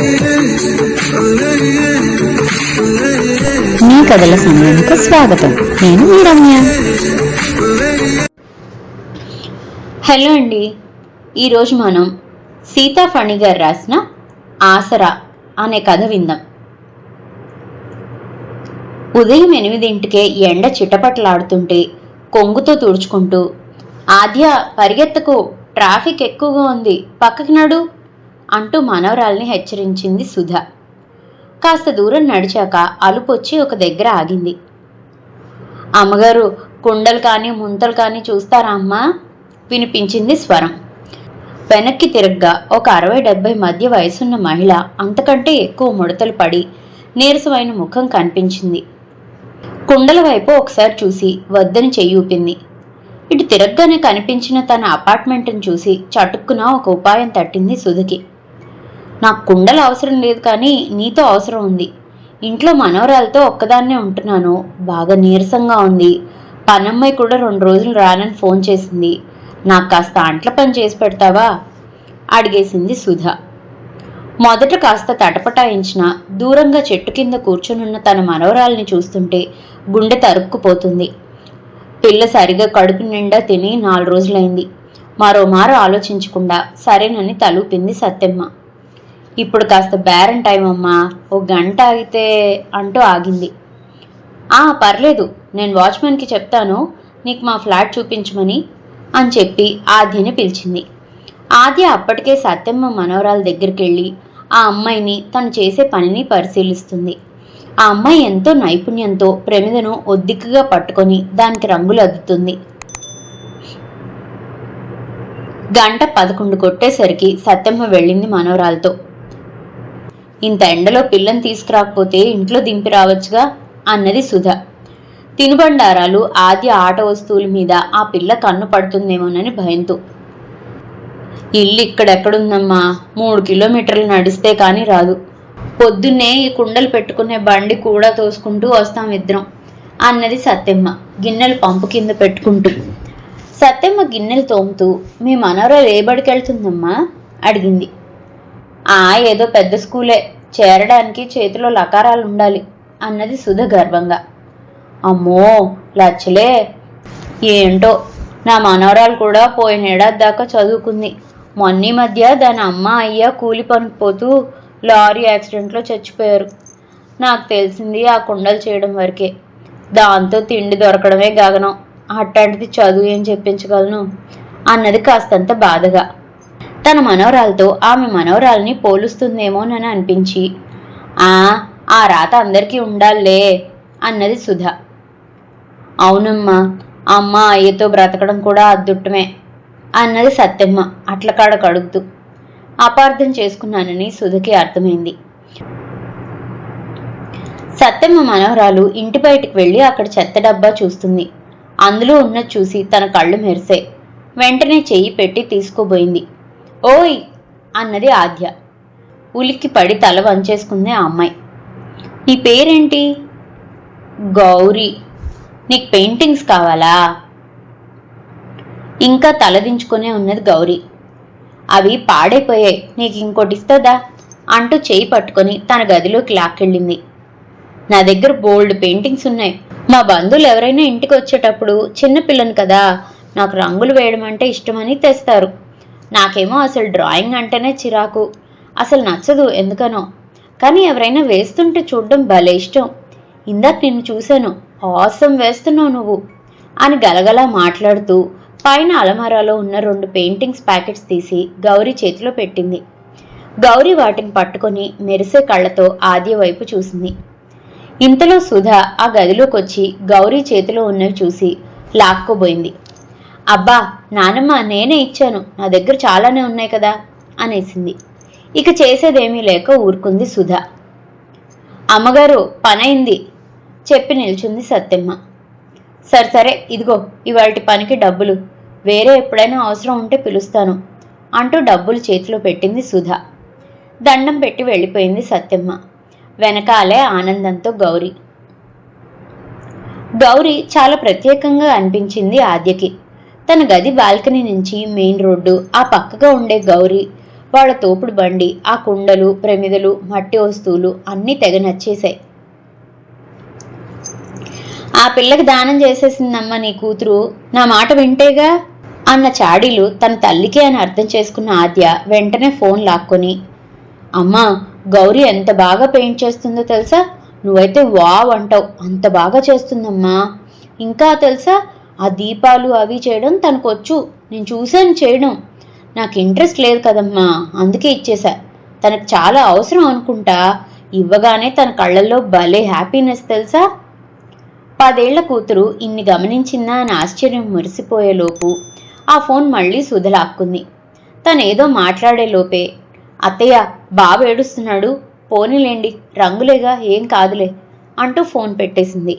మీ కథల సమయానికి స్వాగతం. నేను మీ రమ్య. హలో అండి. ఈరోజు మనం సీతా ఫణి గారు రాసిన ఆసరా అనే కథ విందాం. ఉదయం ఎనిమిదింటికే ఎండ చిటపటలాడుతుంటే కొంగుతో తుడుచుకుంటూ ఆద్య పరిగెత్తకు ట్రాఫిక్ ఎక్కువగా ఉంది. పక్కకి నడు. అంటూ మనవరాల్ని హెచ్చరించింది సుధ. కాస్త దూరం నడిచాక అలుపొచ్చి ఒక దగ్గర ఆగింది. అమ్మగారు కుండలు కానీ ముంతలు కానీ చూస్తారా అమ్మా? వినిపించింది స్వరం. వెనక్కి తిరగ్గా ఒక అరవై డెబ్బై మధ్య వయసున్న మహిళ అంతకంటే ఎక్కువ ముడతలు పడి నీరసమైన ముఖం కనిపించింది. కుండల వైపు ఒకసారి చూసి వద్దని చెయ్యూపింది ఇటు తిరగ్గానే కనిపించిన తన అపార్ట్మెంట్ని చూసి చటుక్కున ఒక ఉపాయం తట్టింది సుధకి. నాకు కుండలు అవసరం లేదు కానీ నీతో అవసరం ఉంది. ఇంట్లో మనవరాలతో ఒక్కదాన్నే ఉంటున్నాను. బాగా నీరసంగా ఉంది. పనమ్మాయి కూడా రెండు రోజులు రానని ఫోన్ చేసింది. నాకు కాస్త అంట్ల పని చేసి పెడతావా? అడిగేసింది సుధ. మొదట కాస్త తటపటాయించిన. దూరంగా చెట్టు కింద కూర్చునున్న తన మనవరాల్ని చూస్తుంటే గుండె తరుక్కుపోతుంది. పిల్ల సరిగా కడుపు నిండా తిని నాలుగు రోజులైంది. మరోమారు ఆలోచించకుండా సరేనని తలూపింది సత్యమ్మ. ఇప్పుడు కాస్త బేరం టైం అమ్మా ఓ గంట ఆగితే అంటూ ఆగింది. ఆ పర్లేదు నేను వాచ్మెన్కి చెప్తాను నీకు మా ఫ్లాట్ చూపించమని అని చెప్పి ఆద్యని పిలిచింది. ఆద్య అప్పటికే సత్యమ్మ మనవరాల దగ్గరికి వెళ్ళి ఆ అమ్మాయిని తను చేసే పనిని పరిశీలిస్తుంది. ఆ అమ్మాయి ఎంతో నైపుణ్యంతో ప్రమిదను ఒద్దికగా పట్టుకొని దానికి రంగులు అద్దుతుంది. గంట పదకొండు కొట్టేసరికి సత్యమ్మ వెళ్ళింది మనవరాలతో. ఇంత ఎండలో పిల్లని తీసుకురాకపోతే ఇంట్లో దింపి రావచ్చుగా? అన్నది సుధ. తినుబండారాలు ఆది ఆట వస్తువుల మీద ఆ పిల్ల కన్ను పడుతుందేమోనని భయంతో. ఇల్లు ఇక్కడెక్కడుందమ్మా? మూడు కిలోమీటర్లు నడిస్తే కానీ రాదు. పొద్దున్నే ఈ కుండలు పెట్టుకునే బండి కూడా తోసుకుంటూ వస్తాం ఇద్దరం అన్నది సత్యమ్మ గిన్నెలు పంపు కింద పెట్టుకుంటూ. సత్యమ్మ గిన్నెలు తోముతూ మీ మనవరాలు ఏ బడికి వెళ్తుందమ్మా అడిగింది. ఆ ఏదో పెద్ద స్కూలే. చేరడానికి చేతిలో లకారాలు ఉండాలి అన్నది సుధ గర్వంగా. అమ్మో లచ్చలే. ఏంటో నా మనవరాలు కూడా పోయిన ఏడాది దాకా చదువుకుంది. మొన్నీ మధ్య దాని అమ్మ అయ్య కూలి పనికి పోతూ లారీ యాక్సిడెంట్లో చచ్చిపోయారు. నాకు తెలిసింది ఆ కుండలు చేయడం వరకే. దాంతో తిండి దొరకడమే గగనం. అట్లాంటిది చదువు ఏం చెప్పించగలను? అన్నది కాస్తంత బాధగా. తన మనవరాలతో ఆమె మనవరాల్ని పోలుస్తుందేమోనని అనిపించి ఆ ఆ రాత అందరికీ ఉండాలే అన్నది సుధ. అవునమ్మా అమ్మ అయ్యతో బ్రతకడం కూడా అద్దుట్టమే అన్నది సత్యమ్మ అట్లకాడ కడుగుతూ. అపార్థం చేసుకున్నానని సుధకి అర్థమైంది. సత్యమ్మ మనవరాలు ఇంటి బయటికి వెళ్ళి అక్కడ చెత్త డబ్బా చూస్తుంది. అందులో ఉన్నది చూసి తన కళ్ళు మెరిసాయి వెంటనే చెయ్యి పెట్టి తీసుకోబోయింది. ఓయ్! అన్నది ఆద్య. ఉలిక్కి పడి తల వంచేసుకుంది ఆ అమ్మాయి. నీ పేరేంటి? గౌరీ. నీకు పెయింటింగ్స్ కావాలా? ఇంకా తలదించుకునే ఉన్నది గౌరీ. అవి పాడైపోయాయి. నీకు ఇంకోటి ఇస్తుందా? అంటూ చేయి పట్టుకొని తన గదిలోకి లాక్కెళ్ళింది. నా దగ్గర బోల్డ్ పెయింటింగ్స్ ఉన్నాయి. మా బంధువులు ఎవరైనా ఇంటికి వచ్చేటప్పుడు చిన్నపిల్లని కదా నాకు రంగులు వేయడం అంటే ఇష్టమని తెస్తారు. నాకేమో అసలు డ్రాయింగ్ అంటేనే చిరాకు. అసలు నచ్చదు ఎందుకనో. కానీ ఎవరైనా వేస్తుంటే చూడడం భలే ఇష్టం. ఇందాక నిన్ను చూశాను. ఆసం వేస్తున్నావు నువ్వు. అని గలగలా మాట్లాడుతూ పైన అలమారాలో ఉన్న రెండు పెయింటింగ్స్ ప్యాకెట్స్ తీసి గౌరీ చేతిలో పెట్టింది. గౌరీ వాటిని పట్టుకొని మెరిసే కళ్ళతో ఆద్య వైపు చూసింది. ఇంతలో సుధా ఆ గదిలోకి వచ్చి గౌరీ చేతిలో ఉన్నవి చూసి లాక్కోబోయింది. అబ్బా నానమ్మ నేనే ఇచ్చాను. నా దగ్గర చాలానే ఉన్నాయి కదా అనేసింది. ఇక చేసేదేమీ లేక ఊరుకుంది సుధ. అమ్మగారు పనైంది చెప్పి నిల్చుంది సత్యమ్మ. సరే సరే ఇదిగో ఇవాటి పనికి డబ్బులు. వేరే ఎప్పుడైనా అవసరం ఉంటే పిలుస్తాను అంటూ డబ్బులు చేతిలో పెట్టింది సుధ. దండం పెట్టి వెళ్ళిపోయింది సత్యమ్మ. వెనకాలే ఆనందంతో గౌరీ. గౌరీ చాలా ప్రత్యేకంగా అనిపించింది ఆద్యకి. తన గది బాల్కనీ నుంచి మెయిన్ రోడ్డు ఆ పక్కగా ఉండే గౌరీ వాళ్ళ తోపుడు బండి ఆ కుండలు ప్రమిదలు మట్టి వస్తువులు అన్నీ తెగ నచ్చేశాయి. ఆ పిల్లకి దానం చేసేసిందమ్మ నీ కూతురు నా మాట వింటేగా? అన్న చాడీలు తన తల్లికి అని అర్థం చేసుకున్న ఆద్య వెంటనే ఫోన్ లాక్కొని అమ్మా గౌరీ ఎంత బాగా పెయింట్ చేస్తుందో తెలుసా? నువ్వైతే వావ్ అంటావు అంత బాగా చేస్తుందమ్మా. ఇంకా తెలుసా? ఆ దీపాలు అవి చేయడం తనకొచ్చు. నేను చూశాను చేయడం. నాకు ఇంట్రెస్ట్ లేదు కదమ్మా అందుకే ఇచ్చేశా. తనకు చాలా అవసరం అనుకుంటా. ఇవ్వగానే తన కళ్ళల్లో భలే హ్యాపీనెస్ తెలుసా? పదేళ్ళ కూతురు ఇన్ని గమనించిందా అని ఆశ్చర్యం మురిసిపోయేలోపు ఆ ఫోన్ మళ్ళీ సుధలాక్కుంది. తనేదో మాట్లాడే లోపే అత్తయ్య బాబు ఏడుస్తున్నాడు. పోనీలేండి రంగులేగా ఏం కాదులే అంటూ ఫోన్ పెట్టేసింది.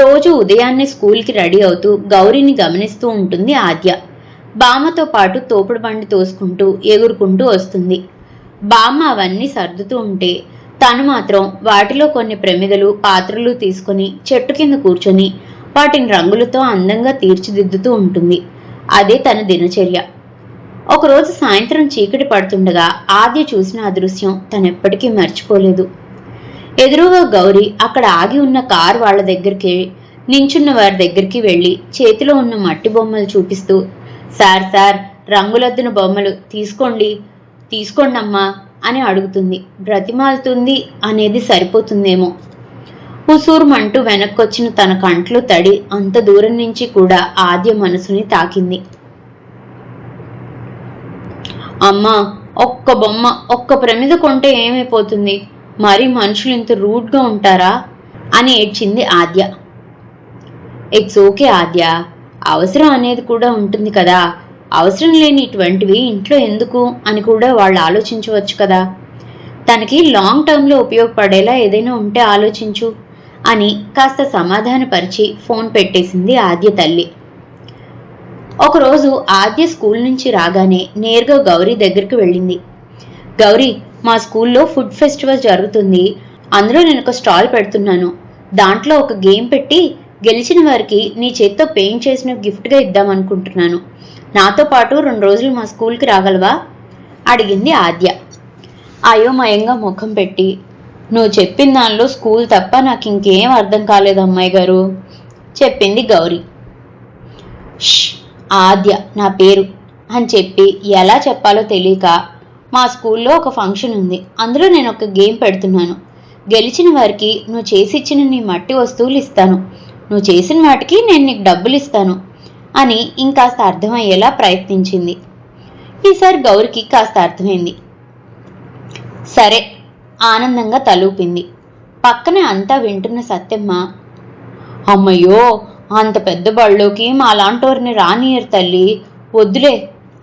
రోజు ఉదయాన్నే స్కూల్కి రెడీ అవుతూ గౌరీని గమనిస్తూ ఉంటుంది ఆద్య. బామ్మతో పాటు తోపుడు బండి తోసుకుంటూ ఎగురుకుంటూ వస్తుంది. బామ్మ అవన్నీ సర్దుతూ ఉంటే తను మాత్రం వాటిలో కొన్ని ప్రమిదలు పాత్రలు తీసుకొని చెట్టు కింద కూర్చొని వాటిని రంగులతో అందంగా తీర్చిదిద్దుతూ ఉంటుంది. అదే తన దినచర్య. ఒకరోజు సాయంత్రం చీకటి పడుతుండగా ఆద్య చూసిన ఆ దృశ్యం తనెప్పటికీ మర్చిపోలేదు. ఎదురుగా గౌరీ అక్కడ ఆగి ఉన్న కారు వాళ్ళ దగ్గరికి నించున్న వారి దగ్గరికి వెళ్ళి చేతిలో ఉన్న మట్టి బొమ్మలు చూపిస్తూ సార్ సార్ రంగులద్దున బొమ్మలు తీసుకోండి తీసుకోండమ్మా అని అడుగుతుంది. బ్రతిమాలుతుంది అనేది సరిపోతుందేమో ఉసూరుమంటూ వెనక్కొచ్చిన తన కంట్లో తడి అంత దూరం నుంచి కూడా ఆద్య మనసుని తాకింది. అమ్మా ఒక్క బొమ్మ ఒక్క ప్రమిద కొంటే ఏమైపోతుంది? మరి మనుషులు ఇంత రూడ్గా ఉంటారా? అని ఏడ్చింది ఆద్య. ఇట్స్ ఓకే ఆద్య. అవసరం అనేది కూడా ఉంటుంది కదా. అవసరం లేని ఇటువంటివి ఇంట్లో ఎందుకు అని కూడా వాళ్ళు ఆలోచించవచ్చు కదా. తనకి లాంగ్ టర్మ్లో ఉపయోగపడేలా ఏదైనా ఉంటే ఆలోచించు అని కాస్త సమాధానపరిచి ఫోన్ పెట్టేసింది ఆద్య తల్లి. ఒకరోజు ఆద్య స్కూల్ నుంచి రాగానే నేరుగా గౌరీ దగ్గరికి వెళ్ళింది. గౌరీ మా స్కూల్లో ఫుడ్ ఫెస్టివల్ జరుగుతుంది. అందులో నేను ఒక స్టాల్ పెడుతున్నాను. దాంట్లో ఒక గేమ్ పెట్టి గెలిచిన వారికి నీ చేత్తో పెయింట్ చేసిన గిఫ్ట్గా ఇద్దామనుకుంటున్నాను. నాతో పాటు రెండు రోజులు మా స్కూల్కి రాగలవా? అడిగింది ఆద్య. అయోమయంగా ముఖం పెట్టి. నువ్వు చెప్పిన దానిలో స్కూల్ తప్ప నాకు ఇంకేం అర్థం కాలేదు అమ్మాయి గారు. చెప్పింది గౌరీ. ఆద్య నా పేరు అని చెప్పి ఎలా చెప్పాలో తెలియక మా స్కూల్లో ఒక ఫంక్షన్ ఉంది. అందులో నేను ఒక గేమ్ పెడుతున్నాను. గెలిచిన వారికి నువ్వు చేసిచ్చిన నీ మట్టి వస్తువులు ఇస్తాను. నువ్వు చేసిన వాటికి నేను నీకు డబ్బులు ఇస్తాను అని ఇంకాస్త అర్థమయ్యేలా ప్రయత్నించింది. ఈసారి గౌరికి కాస్త అర్థమైంది. సరే ఆనందంగా తలూపింది. పక్కనే అంతా వింటున్న సత్యమ్మ అమ్మయ్యో అంత పెద్ద బళ్ళోకి మాలాంటోరిని రానియర్ తల్లి వద్దులే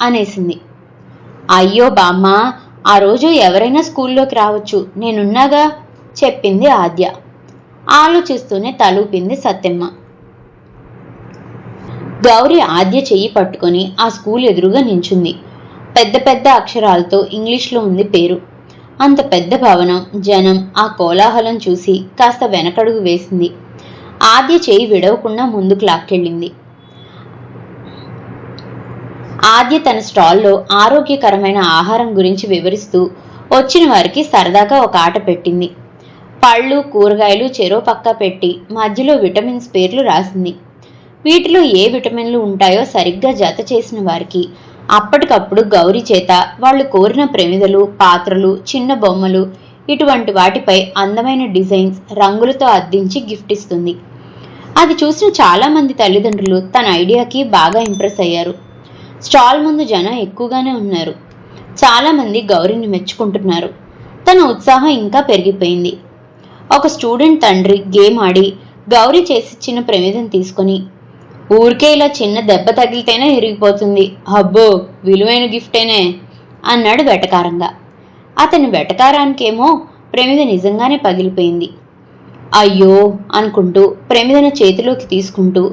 అనేసింది. అయ్యో బామ్మ ఆ రోజు ఎవరైనా స్కూల్లోకి రావచ్చు నేనున్నాగా? చెప్పింది ఆద్య. ఆలోచిస్తూనే తలూపింది సత్యమ్మ. గౌరి ఆద్య చెయ్యి పట్టుకొని ఆ స్కూల్ ఎదురుగా నించుంది. పెద్ద పెద్ద అక్షరాలతో ఇంగ్లీష్లో ఉంది పేరు. అంత పెద్ద భవనం జనం ఆ కోలాహలం చూసి కాస్త వెనకడుగు వేసింది. ఆద్య చేయి విడవకుండా ముందుకు లాక్కెళ్ళింది. ఆద్య తన స్టాల్లో ఆరోగ్యకరమైన ఆహారం గురించి వివరిస్తూ వచ్చిన వారికి సరదాగా ఒక ఆట పెట్టింది. పళ్ళు కూరగాయలు చెరో పక్క పెట్టి మధ్యలో విటమిన్స్ పేర్లు రాసింది. వీటిలో ఏ విటమిన్లు ఉంటాయో సరిగ్గా జత చేసిన వారికి అప్పటికప్పుడు గౌరీ చేత వాళ్ళు కోరిన ప్రమిదలు పాత్రలు చిన్న బొమ్మలు ఇటువంటి వాటిపై అందమైన డిజైన్స్ రంగులతో అద్దించి గిఫ్ట్ ఇస్తుంది. అది చూసిన చాలామంది తల్లిదండ్రులు తన ఐడియాకి బాగా ఇంప్రెస్ అయ్యారు. స్టాల్ ముందు జనం ఎక్కువగానే ఉన్నారు. చాలామంది గౌరీని మెచ్చుకుంటున్నారు. తన ఉత్సాహం ఇంకా పెరిగిపోయింది. ఒక స్టూడెంట్ తండ్రి గేమ్ ఆడి గౌరీ చేసిచ్చిన ప్రమిదం తీసుకొని ఊరికే ఇలా చిన్న దెబ్బ తగిలితేనే ఇరిగిపోతుంది. అబ్బో విలువైన గిఫ్టేనే అన్నాడు వెటకారంగా. అతని వెటకారానికేమో ప్రమిద నిజంగానే పగిలిపోయింది. అయ్యో అనుకుంటూ ప్రమిదను చేతిలోకి తీసుకుంటూ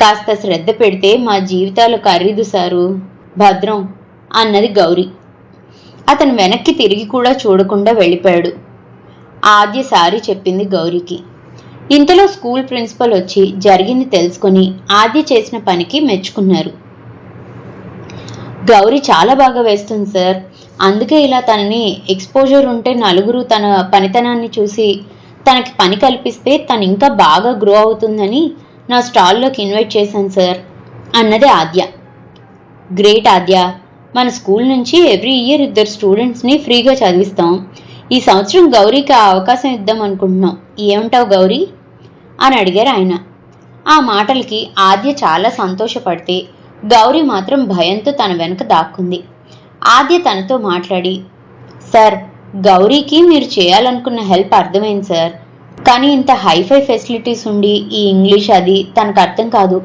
కాస్త శ్రద్ధ పెడితే మా జీవితాలు ఖరీదు సారు. భద్రం అన్నది గౌరీ. అతను వెనక్కి తిరిగి కూడా చూడకుండా వెళ్ళిపోయాడు. ఆద్య సారి చెప్పింది గౌరీకి. ఇంతలో స్కూల్ ప్రిన్సిపల్ వచ్చి జరిగింది తెలుసుకొని ఆద్య చేసిన పనికి మెచ్చుకున్నారు. గౌరీ చాలా బాగా వేస్తుంది సార్. అందుకే ఇలా తనని ఎక్స్పోజర్ ఉంటే నలుగురు తన పనితనాన్ని చూసి తనకి పని కల్పిస్తే తను ఇంకా బాగా గ్రో అవుతుందని నా స్టాల్లోకి ఇన్వైట్ చేశాను సార్. అన్నది ఆద్య. గ్రేట్ ఆద్య. మన స్కూల్ నుంచి ఎవ్రీ ఇయర్ ఇద్దరు స్టూడెంట్స్ని ఫ్రీగా చదివిస్తాం. ఈ సంవత్సరం గౌరీకి ఆ అవకాశం ఇద్దాం అనుకుంటున్నాం. ఏమంటావు గౌరీ? అని అడిగారు ఆయన. ఆ మాటలకి ఆద్య చాలా సంతోషపడితే గౌరీ మాత్రం భయంతో తన వెనుక దాక్కుంది. ఆద్య తనతో మాట్లాడి సార్ గౌరీకి మీరు చేయాలనుకున్న హెల్ప్ అర్థమైంది సార్. కానీ ఇంత హైఫై ఫెసిలిటీస్ ఉండి ఈ ఇంగ్లీష్ అది తనకు అర్థం కాదు.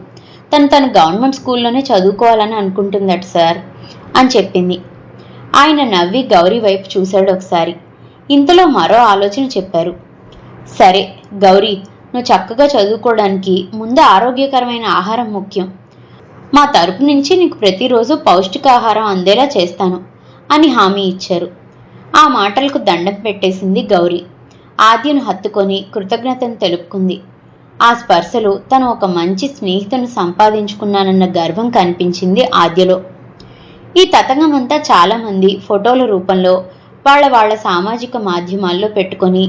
తను తన గవర్నమెంట్ స్కూల్లోనే చదువుకోవాలని అనుకుంటుందట సార్ అని చెప్పింది. ఆయన నవ్వి గౌరీ వైపు చూశాడు ఒకసారి. ఇంతలో మరో ఆలోచన చెప్పారు. సరే గౌరీ నువ్వు చక్కగా చదువుకోవడానికి ముందు ఆరోగ్యకరమైన ఆహారం ముఖ్యం. మా తరపు నుంచి నీకు ప్రతిరోజు పౌష్టికాహారం అందేలా చేస్తాను అని హామీ ఇచ్చారు. ఆ మాటలకు దండం పెట్టేసింది గౌరీ. ఆద్యను హత్తుకొని కృతజ్ఞతను తెలుపుకుంది. ఆ స్పర్శలో తను ఒక మంచి స్నేహితును సంపాదించుకున్నానన్న గర్వం కనిపించింది ఆద్యలో. ఈ తతంగమంతా చాలామంది ఫోటోల రూపంలో వాళ్ళ వాళ్ళ సామాజిక మాధ్యమాల్లో పెట్టుకొని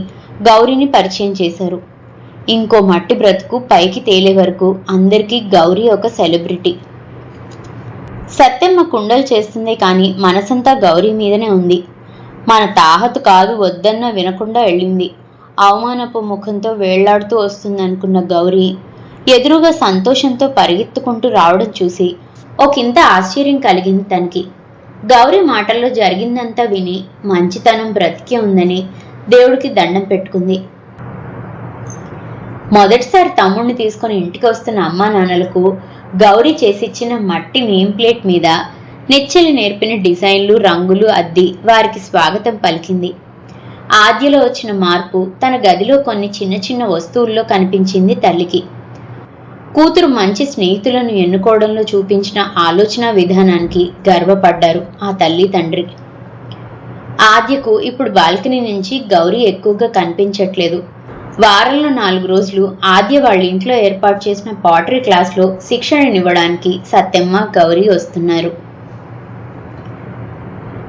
గౌరీని పరిచయం చేశారు. ఇంకో మట్టి బ్రతుకు పైకి తేలే వరకు అందరికీ గౌరీ ఒక సెలబ్రిటీ. సత్యమ్మ కుండలు చేస్తుందే కానీ మనసంతా గౌరీ మీదనే ఉంది. మన తాహతు కాదు వద్దన్నా వినకుండా వెళ్ళింది. అవమానపు ముఖంతో వేళ్ళాడుతూ వస్తుందనుకున్న గౌరీ ఎదురుగా సంతోషంతో పరిగెత్తుకుంటూ రావడం చూసి ఒకంత ఆశ్చర్యం కలిగింది తనకి. గౌరీ మాటల్లో జరిగిందంతా విని మంచితనం బ్రతికే ఉందని దేవుడికి దండం పెట్టుకుంది. మొదటిసారి తమ్ముడిని తీసుకొని ఇంటికి వస్తున్న అమ్మా నాన్నలకు గౌరీ చేసిచ్చిన మట్టి నేమ్ ప్లేట్ మీద నిచ్చెలు నేర్పిన డిజైన్లు రంగులు అద్ది వారికి స్వాగతం పలికింది. ఆద్యలో వచ్చిన మార్పు తన గదిలో కొన్ని చిన్న చిన్న వస్తువుల్లో కనిపించింది తల్లికి. కూతురు మంచి స్నేహితులను ఎన్నుకోవడంలో చూపించిన ఆలోచన విధానానికి గర్వపడ్డారు ఆ తల్లి తండ్రి. ఆద్యకు ఇప్పుడు బాల్కనీ నుంచి గౌరీ ఎక్కువగా కనిపించట్లేదు. వారంలో నాలుగు రోజులు ఆద్య వాళ్ళ ఇంట్లో ఏర్పాటు చేసిన పాటరీ క్లాస్లో శిక్షణనివ్వడానికి సత్యమ్మ గౌరీ వస్తున్నారు.